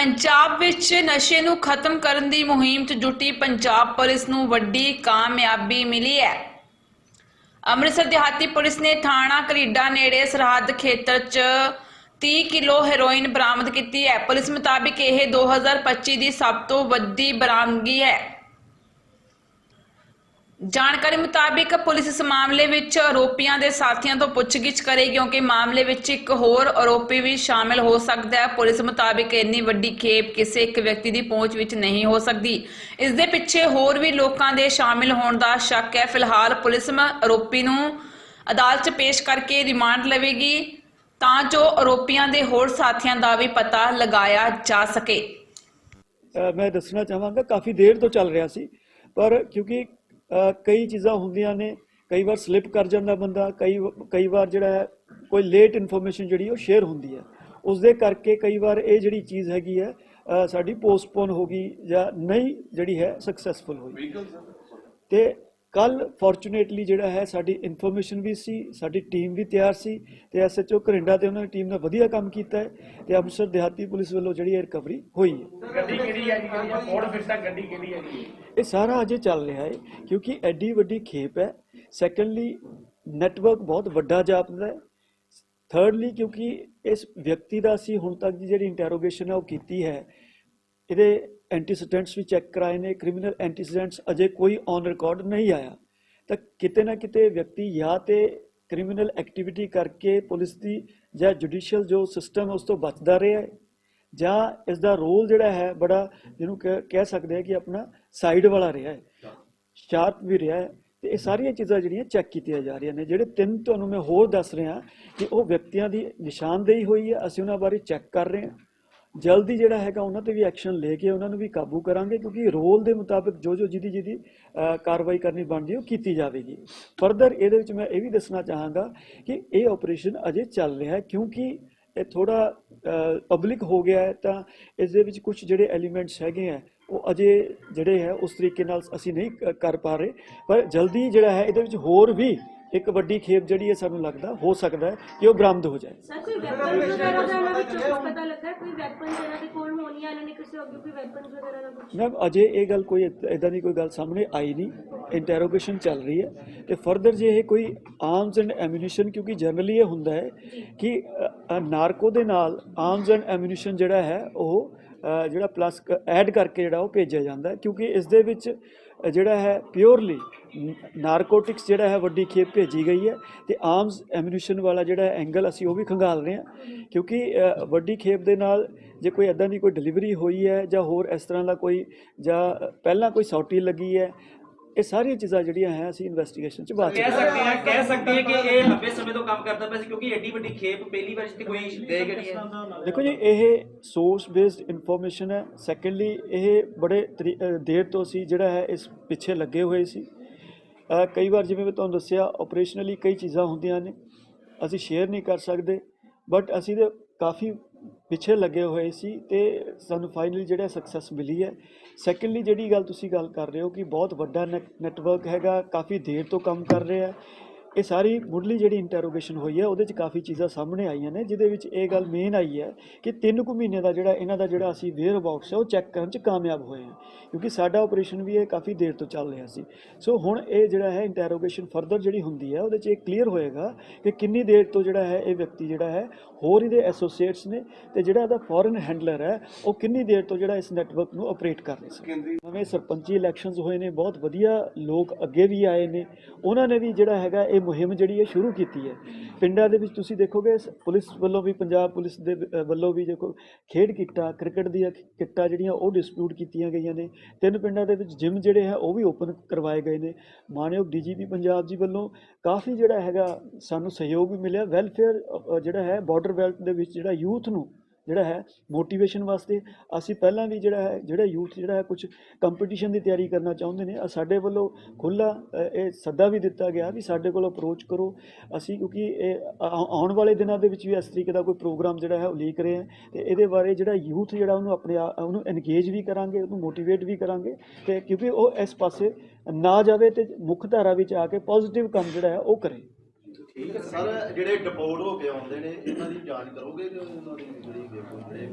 ਪੰਜਾਬ ਵਿੱਚ ਨਸ਼ੇ ਨੂੰ ਖਤਮ ਕਰਨ ਦੀ ਮੁਹਿੰਮ 'ਚ ਜੁਟੀ ਪੰਜਾਬ ਪੁਲਿਸ ਨੂੰ ਵੱਡੀ ਕਾਮਯਾਬੀ ਮਿਲੀ ਹੈ। ਅੰਮ੍ਰਿਤਸਰ ਦਿਹਾਤੀ ਪੁਲਿਸ ਨੇ ਥਾਣਾ ਕਲੀਡਾ ਨੇੜੇ ਸਰਹੱਦ ਖੇਤਰ 'ਚ 30 ਕਿਲੋ ਹੈਰੋਇਨ ਬਰਾਮਦ ਕੀਤੀ ਹੈ। ਪੁਲਿਸ ਮੁਤਾਬਿਕ ਇਹ 2025 ਦੀ ਸਭ ਤੋਂ ਵੱਡੀ ਬਰਾਮਦਗੀ ਹੈ। ਜਾਣਕਾਰੀ ਮੁਤਾਬਿਕ ਪੁਲਿਸ ਇਸ ਮਾਮਲੇ ਵਿੱਚ ਆਰੋਪੀਆਂ ਦੇ ਸਾਥੀਆਂ ਤੋਂ ਪੁੱਛਗਿੱਛ ਕਰੇਗੀ ਕਿਉਂਕਿ ਮਾਮਲੇ ਵਿੱਚ ਇੱਕ ਹੋਰ ਆਰੋਪੀ ਵੀ ਸ਼ਾਮਿਲ ਹੋ ਸਕਦਾ ਹੈ। ਪੁਲਿਸ ਮੁਤਾਬਿਕ ਇੰਨੀ ਵੱਡੀ ਖੇਪ ਕਿਸੇ ਇੱਕ ਵਿਅਕਤੀ ਦੀ ਪਹੁੰਚ ਵਿੱਚ ਨਹੀਂ ਹੋ ਸਕਦੀ। ਇਸ ਦੇ ਪਿੱਛੇ ਹੋਰ ਵੀ ਲੋਕਾਂ ਦੇ ਸ਼ਾਮਿਲ ਹੋਣ ਦਾ ਸ਼ੱਕ ਹੈ। ਫਿਲਹਾਲ ਪੁਲਿਸ ਆਰੋਪੀ ਨੂੰ ਅਦਾਲਤ 'ਚ ਪੇਸ਼ ਕਰਕੇ ਰਿਮਾਂਡ ਲਵੇਗੀ ਤਾਂ ਜੋ ਆਰੋਪੀਆਂ ਦੇ ਹੋਰ ਸਾਥੀਆਂ ਦਾ ਵੀ ਪਤਾ ਲਗਾਇਆ ਜਾ ਸਕੇ। ਮੈਂ ਦੱਸਣਾ ਚਾਹਾਂਗਾ, ਕਾਫੀ ਦੇਰ ਤੋਂ ਚੱਲ ਰਿਹਾ ਸੀ। ਪਰ ਕਿਉਂਕਿ ਕਈ ਚੀਜ਼ਾਂ ਹੁੰਦੀਆਂ ਨੇ ਕਈ ਵਾਰ ਸਲਿੱਪ ਕਰ ਜਾਂਦਾ ਬੰਦਾ ਕਈ ਕਈ ਵਾਰ ਜਿਹੜਾ ਹੈ ਕੋਈ ਲੇਟ ਇਨਫੋਰਮੇਸ਼ਨ ਜਿਹੜੀ ਉਹ ਸ਼ੇਅਰ ਹੁੰਦੀ ਹੈ। ਉਸ ਦੇ ਕਰਕੇ ਕਈ ਵਾਰ ਇਹ ਜਿਹੜੀ ਚੀਜ਼ ਹੈਗੀ ਹੈ ਸਾਡੀ ਪੋਸਟਪੋਨ ਹੋ ਗਈ ਜਾਂ ਨਹੀਂ ਜਿਹੜੀ ਹੈ ਸਕਸੈਸਫੁਲ ਹੋਈ। ਤੇ ਕੱਲ ਫੋਰਚੂਨੇਟਲੀ ਜਿਹੜਾ ਹੈ ਸਾਡੀ ਇਨਫੋਰਮੇਸ਼ਨ ਵੀ ਸੀ ਸਾਡੀ ਟੀਮ ਵੀ ਤਿਆਰ ਸੀ ਤੇ ਐਸਐਚਓ ਘਰਿੰਡਾ ਤੇ ਉਹਨਾਂ ਦੀ ਟੀਮ ਨੇ ਵਧੀਆ ਕੰਮ ਕੀਤਾ ਹੈ ਤੇ ਅੰਮ੍ਰਿਤਸਰ ਦਿਹਾਤੀ ਪੁਲਿਸ ਵੱਲੋਂ ਜਿਹੜੀ ਇਹ ਰਿਕਵਰੀ ਹੋਈ ਹੈ। ਗੱਡੀ ਕਿਹੜੀ ਹੈ ਜੀ? ਫੋਰਡ ਫਿਰਟਾ ਗੱਡੀ ਕਿਹੜੀ ਹੈ ਜੀ? ਇਹ ਸਾਰਾ ਅਜੇ ਚੱਲ ਰਿਹਾ ਹੈ ਕਿਉਂਕਿ ਐਡੀ ਵੱਡੀ ਖੇਪ ਹੈ। ਸੈਕੰਡਲੀ ਨੈਟਵਰਕ ਬਹੁਤ ਵੱਡਾ ਜਾਪਦਾ ਹੈ। ਥਰਡਲੀ ਕਿਉਂਕਿ ਇਸ ਵਿਅਕਤੀ ਦਾ ਅਸੀਂ ਹੁਣ ਤੱਕ ਦੀ ਜਿਹੜੀ ਇੰਟਰੋਗੇਸ਼ਨ ਹੈ ਉਹ ਕੀਤੀ ਹੈ ਇਹਦੇ ਐਂਟੀਸੀਡੈਂਟਸ ਵੀ ਚੈੱਕ ਕਰਾਏ ਨੇ ਕ੍ਰਿਮੀਨਲ ਐਂਟੀਸੀਡੈਂਟਸ ਅਜੇ ਕੋਈ ਔਨ ਰਿਕਾਰਡ ਨਹੀਂ ਆਇਆ। ਤਾਂ ਕਿਤੇ ਨਾ ਕਿਤੇ ਵਿਅਕਤੀ ਜਾਂ ਤੇ ਕ੍ਰਿਮੀਨਲ ਐਕਟੀਵਿਟੀ ਕਰਕੇ ਪੁਲਿਸ ਦੀ ਜਾਂ ਜੁਡੀਸ਼ੀਅਲ ਜੋ ਸਿਸਟਮ ਉਸ ਤੋਂ ਬਚਦਾ ਰਿਹਾ ਹੈ ਜਾਂ ਇਸ ਦਾ ਰੋਲ ਜਿਹੜਾ ਹੈ ਬੜਾ ਜਿਹਨੂੰ ਕਹਿ ਸਕਦੇ ਆ ਕਿ ਆਪਣਾ ਸਾਈਡ ਵਾਲਾ ਰਿਹਾ ਹੈ ਸ਼ਾਰਪ ਵੀ ਰਿਹਾ ਹੈ ਤੇ ਇਹ ਸਾਰੀਆਂ ਚੀਜ਼ਾਂ ਜਿਹੜੀਆਂ ਚੈੱਕ ਕੀਤੀਆਂ ਜਾ ਰਹੀਆਂ ਨੇ। ਜਿਹੜੇ ਤਿੰਨ ਤੁਹਾਨੂੰ ਮੈਂ ਹੋਰ ਦੱਸ ਰਿਹਾ ਕਿ ਉਹ ਵਿਅਕਤੀਆਂ ਦੀ ਨਿਸ਼ਾਨਦੇਹੀ ਹੋਈ ਹੈ ਅਸੀਂ ਉਹਨਾਂ ਬਾਰੇ ਚੈੱਕ ਕਰ ਰਹੇ ਹਾਂ। ਜਲਦੀ ਜਿਹੜਾ ਹੈਗਾ ਉਹਨਾਂ ਤੇ ਵੀ ਐਕਸ਼ਨ ਲੈ ਕੇ ਉਹਨਾਂ ਨੂੰ ਵੀ ਕਾਬੂ ਕਰਾਂਗੇ, ਕਿਉਂਕਿ ਰੋਲ ਦੇ ਮੁਤਾਬਕ ਜੋ ਜੋ ਜਿਹਦੀ ਜਿਹਦੀ ਕਾਰਵਾਈ ਕਰਨੀ ਬਣਦੀ ਉਹ ਕੀਤੀ ਜਾਵੇਗੀ। ਫਰਦਰ ਇਹਦੇ ਵਿੱਚ ਮੈਂ ਇਹ ਵੀ ਦੱਸਣਾ ਚਾਹਾਂਗਾ ਕਿ ਇਹ ਆਪਰੇਸ਼ਨ ਅਜੇ ਚੱਲ ਰਿਹਾ ਹੈ, ਕਿਉਂਕਿ ਇਹ ਥੋੜਾ ਪਬਲਿਕ ਹੋ ਗਿਆ ਹੈ, ਤਾਂ ਇਸ ਦੇ ਵਿੱਚ ਕੁਝ ਜਿਹੜੇ ਐਲੀਮੈਂਟਸ ਹੈਗੇ ਆ ਉਹ ਅਜੇ ਜਿਹੜੇ ਹੈ ਉਸ ਤਰੀਕੇ ਨਾਲ ਅਸੀਂ ਨਹੀਂ ਕਰ ਪਾ ਰਹੇ। ਪਰ ਜਲਦੀ ਜਿਹੜਾ ਹੈ ਇਹਦੇ ਵਿੱਚ ਹੋਰ ਵੀ ਇੱਕ ਵੱਡੀ ਖੇਪ ਜਿਹੜੀ ਹੈ ਸਾਨੂੰ ਲੱਗਦਾ ਹੋ ਸਕਦਾ ਹੈ ਕਿ ਉਹ ਬਰਾਮਦ ਹੋ ਜਾਏ। ਸਰ ਕੋਈ ਵੈਪਨ ਵਗੈਰਾ ਦਾ ਇਹਨਾਂ ਵਿੱਚੋਂ ਕੁਝ ਪਤਾ ਲੱਗਾ? ਹੈ? ਕੋਈ ਵੈਪਨ ਇਹਨਾਂ ਦੇ ਕੋਲ ਹੋਣੀ ਹੈ ਇਹਨਾਂ ਨੇ ਕਿਸੇ ਅੱਗੇ ਕੋਈ ਵੈਪਨ ਵਗੈਰਾ ਦਾ ਕੁਝ ਮੈਮ ਅਜੇ ਇਹ ਗੱਲ ਕੋਈ ਇਦਾਂ ਦੀ ਕੋਈ ਗੱਲ ਸਾਹਮਣੇ ਆਈ ਨਹੀਂ। ਇੰਟਰੋਗੇਸ਼ਨ ਚੱਲ ਰਹੀ ਹੈ। ਤੇ ਫਰਦਰ ਜੇ ਇਹ ਕੋਈ ਆਰਮਸ ਐਂਡ ਐਮੂਨੀਸ਼ਨ ਕਿਉਂਕਿ ਜਨਰਲੀ ਇਹ ਹੁੰਦਾ ਹੈ ਕਿ ਨਾਰਕੋ ਦੇ ਨਾਲ ਆਰਮਸ ਐਂਡ ਐਮੂਨੀਸ਼ਨ ਜਿਹੜਾ ਹੈ ਉਹ ਜਿਹੜਾ ਪਲੱਸ ਐਡ ਕਰਕੇ ਜਿਹੜਾ ਉਹ ਭੇਜਿਆ ਜਾਂਦਾ ਕਿਉਂਕਿ ਇਸ ਦੇ ਵਿੱਚ ਜਿਹੜਾ ਹੈ ਪਿਓਰਲੀ ਨਾਰਕੋਟਿਕਸ ਜਿਹੜਾ ਹੈ ਵੱਡੀ ਖੇਪ ਭੇਜੀ ਗਈ ਹੈ ਤੇ ਆਰਮਸ ਐਮੂਨੀਸ਼ਨ ਵਾਲਾ ਜਿਹੜਾ ਐਂਗਲ ਅਸੀਂ ਉਹ ਵੀ ਖੰਗਾਲ ਰਹੇ ਹਾਂ, ਕਿਉਂਕਿ ਵੱਡੀ ਖੇਪ ਦੇ ਨਾਲ ਜੇ ਕੋਈ ਐਦਾਂ ਦੀ ਕੋਈ ਡਿਲੀਵਰੀ ਹੋਈ ਹੈ ਜਾਂ ਹੋਰ ਇਸ ਤਰ੍ਹਾਂ ਦਾ ਕੋਈ ਜਾਂ ਪਹਿਲਾਂ ਕੋਈ ਸੌਟੀ ਲੱਗੀ ਹੈ ਇਹ ਸਾਰੀਆਂ ਚੀਜ਼ਾਂ ਜਿਹੜੀਆਂ ਹੈ ਅਸੀਂ ਇਨਵੈਸਟੀਗੇਸ਼ਨ ਚ ਬਾਅਦ ਕਹਿ ਸਕਦੇ ਹਾਂ ਕਹਿ ਸਕਦੇ ਹਾਂ ਕਿ ਇਹ ਲੰਬੇ ਸਮੇਂ ਤੋਂ ਕੰਮ ਕਰਦਾ ਪਿਆ ਸੀ ਕਿਉਂਕਿ ਐਡੀ ਵੱਡੀ ਖੇਪ ਪਹਿਲੀ ਵਾਰ ਤੇ ਕੋਈ ਦੇ ਗਈ ਹੈ। ਦੇਖੋ ਜੀ ਇਹ ਸੋਰਸ ਬੇਸਡ ਇਨਫੋਰਮੇਸ਼ਨ ਹੈ। ਸੈਕੰਡਲੀ ਇਹ ਬੜੇ ਦੇਰ ਤੋਂ ਅਸੀਂ ਜਿਹੜਾ ਹੈ ਇਸ ਪਿੱਛੇ ਲੱਗੇ ਹੋਏ ਸੀ। ਕਈ ਵਾਰ ਜਿਵੇਂ ਮੈਂ ਤੁਹਾਨੂੰ ਦੱਸਿਆ ਆਪਰੇਸ਼ਨਲੀ ਕਈ ਚੀਜ਼ਾਂ ਹੁੰਦੀਆਂ ਨੇ ਅਸੀਂ ਸ਼ੇਅਰ ਨਹੀਂ ਕਰ ਸਕਦੇ ਬਟ ਅਸੀਂ ਤੇ ਕਾਫੀ ਪਿੱਛੇ ਲੱਗੇ ਹੋਏ ਸੀ ਤੇ ਸਾਨੂੰ ਫਾਈਨਲੀ ਜਿਹੜਾ ਸਕਸੈਸ ਮਿਲੀ ਹੈ। ਸੈਕੰਡਲੀ ਜਿਹੜੀ ਗੱਲ ਤੁਸੀਂ ਗੱਲ ਕਰ ਰਹੇ ਹੋ ਕਿ ਬਹੁਤ ਵੱਡਾ ਨੈਟਵਰਕ ਹੈਗਾ, ਕਾਫੀ ਦੇਰ ਤੋਂ ਕੰਮ ਕਰ ਰਿਹਾ ਹੈ। ਇਹ ਸਾਰੀ ਮੁੱਢਲੀ ਜਿਹੜੀ ਇੰਟਰੋਗੇਸ਼ਨ ਹੋਈ ਹੈ ਉਹਦੇ 'ਚ ਕਾਫੀ ਚੀਜ਼ਾਂ ਸਾਹਮਣੇ ਆਈਆਂ ਨੇ ਜਿਹਦੇ ਵਿੱਚ ਇਹ ਗੱਲ ਮੇਨ ਆਈ ਹੈ ਕਿ ਤਿੰਨ ਕੁ ਮਹੀਨੇ ਦਾ ਜਿਹੜਾ ਇਹਨਾਂ ਦਾ ਜਿਹੜਾ ਅਸੀਂ ਵੇਅਰ ਅਬਾਊਟਸ ਹੈ ਉਹ ਚੈੱਕ ਕਰਨ 'ਚ ਕਾਮਯਾਬ ਹੋਏ ਹਾਂ ਕਿਉਂਕਿ ਸਾਡਾ ਆਪਰੇਸ਼ਨ ਵੀ ਇਹ ਕਾਫੀ ਦੇਰ ਤੋਂ ਚੱਲ ਰਿਹਾ ਸੀ। ਸੋ ਹੁਣ ਇਹ ਜਿਹੜਾ ਹੈ ਇੰਟਰੋਗੇਸ਼ਨ ਫਰਦਰ ਜਿਹੜੀ ਹੁੰਦੀ ਹੈ ਉਹਦੇ 'ਚ ਇਹ ਕਲੀਅਰ ਹੋਏਗਾ ਕਿ ਕਿੰਨੀ ਦੇਰ ਤੋਂ ਜਿਹੜਾ ਹੈ ਇਹ ਵਿਅਕਤੀ ਜਿਹੜਾ ਹੈ ਹੋਰ ਇਹਦੇ ਐਸੋਸੀਏਟਸ ਨੇ ਤੇ ਜਿਹੜਾ ਇਹਦਾ ਫੋਰਨ ਹੈਂਡਲਰ ਹੈ ਉਹ ਕਿੰਨੀ ਦੇਰ ਤੋਂ ਜਿਹੜਾ ਇਸ ਨੈਟਵਰਕ ਨੂੰ ਆਪਰੇਟ ਕਰ ਰਹੇ ਸੀ। ਨਵੇਂ ਸਰਪੰਚੀ ਇਲੈਕਸ਼ਨਸ ਹੋਏ ਨੇ ਬਹੁਤ ਵਧੀਆ ਲੋਕ ਅੱਗੇ ਵੀ ਆਏ ਨੇ ਉਹਨਾਂ ਨੇ ਵੀ ਜਿਹੜਾ ਹੈਗਾ ਇਹ ਮੁਹਿੰਮ ਜਿਹੜੀ ਹੈ ਸ਼ੁਰੂ ਕੀਤੀ ਹੈ। ਪਿੰਡਾਂ ਦੇ ਵਿੱਚ ਤੁਸੀਂ ਦੇਖੋਗੇ ਪੁਲਿਸ ਵੱਲੋਂ ਵੀ, ਪੰਜਾਬ ਪੁਲਿਸ ਦੇ ਵੱਲੋਂ ਵੀ ਦੇਖੋ ਖੇਡ ਕਿੱਟਾਂ, ਕ੍ਰਿਕਟ ਦੀਆਂ ਕਿੱਟਾਂ ਜਿਹੜੀਆਂ ਉਹ ਡਿਸਪਿਊਟ ਕੀਤੀਆਂ ਗਈਆਂ ਨੇ। ਤਿੰਨ ਪਿੰਡਾਂ ਦੇ ਵਿੱਚ ਜਿਮ ਜਿਹੜੇ ਹੈ, ਉਹ ਵੀ ਓਪਨ ਕਰਵਾਏ ਗਏ ਨੇ। ਮਾਨਯੋਗ ਡੀਜੀਪੀ ਪੰਜਾਬ ਜੀ ਵੱਲੋਂ ਕਾਫੀ ਜਿਹੜਾ ਹੈਗਾ ਸਾਨੂੰ ਸਹਿਯੋਗ ਵੀ ਮਿਲਿਆ। ਵੈਲਫੇਅਰ ਜਿਹੜਾ ਹੈ, ਬਾਰਡਰ ਬੈਲਟ ਦੇ ਵਿੱਚ ਜਿਹੜਾ ਯੂਥ ਨੂੰ ਜਿਹੜਾ ਹੈ ਮੋਟੀਵੇਸ਼ਨ ਵਾਸਤੇ ਅਸੀਂ ਪਹਿਲਾਂ ਵੀ ਜਿਹੜਾ ਹੈ, ਜਿਹੜਾ ਯੂਥ ਜਿਹੜਾ ਹੈ ਕੁਝ ਕੰਪੀਟੀਸ਼ਨ ਦੀ ਤਿਆਰੀ ਕਰਨਾ ਚਾਹੁੰਦੇ ਨੇ। ਸਾਡੇ ਵੱਲੋਂ ਖੁੱਲਾ ਇਹ ਸੱਦਾ ਵੀ ਦਿੱਤਾ ਗਿਆ ਵੀ ਸਾਡੇ ਕੋਲ ਅਪਰੋਚ ਕਰੋ। ਅਸੀਂ ਕਿਉਂਕਿ ਇਹ ਆ- ਆਉਣ ਵਾਲੇ ਦਿਨਾਂ ਦੇ ਵਿੱਚ ਵੀ ਇਸ ਤਰੀਕੇ ਦਾ ਕੋਈ ਪ੍ਰੋਗਰਾਮ ਜਿਹੜਾ ਹੈ ਉਹ ਲੀਕ ਰਹੇ ਹੈ ਤੇ ਇਹਦੇ ਬਾਰੇ ਜਿਹੜਾ ਯੂਥ ਜਿਹੜਾ ਉਹਨੂੰ ਆਪਣੇ ਉਹਨੂੰ ਐਨਗੇਜ ਵੀ ਕਰਾਂਗੇ, ਉਹਨੂੰ ਮੋਟੀਵੇਟ ਵੀ ਕਰਾਂਗੇ ਤੇ ਕਿਉਂਕਿ ਉਹ ਇਸ ਪਾਸੇ ਨਾ ਜਾਵੇ ਤੇ ਮੁੱਖ ਧਾਰਾ ਵਿੱਚ ਆ ਕੇ ਪੋਜ਼ਿਟਿਵ ਕੰਮ ਜਿਹੜਾ ਹੈ ਉਹ ਕਰੇ। ਠੀਕ ਹੈ ਸਰ, ਜਿਹੜੇ ਡਿਪੋਰਟ ਹੋ ਕੇ ਆਉਂਦੇ ਨੇ, ਇਹਨਾਂ ਦੀ ਜਾਂਚ ਕਰੋਗੇ ਕਿ ਉਹਨਾਂ ਦੀ ਜਿਹੜੀ ਜਿਹੜੇ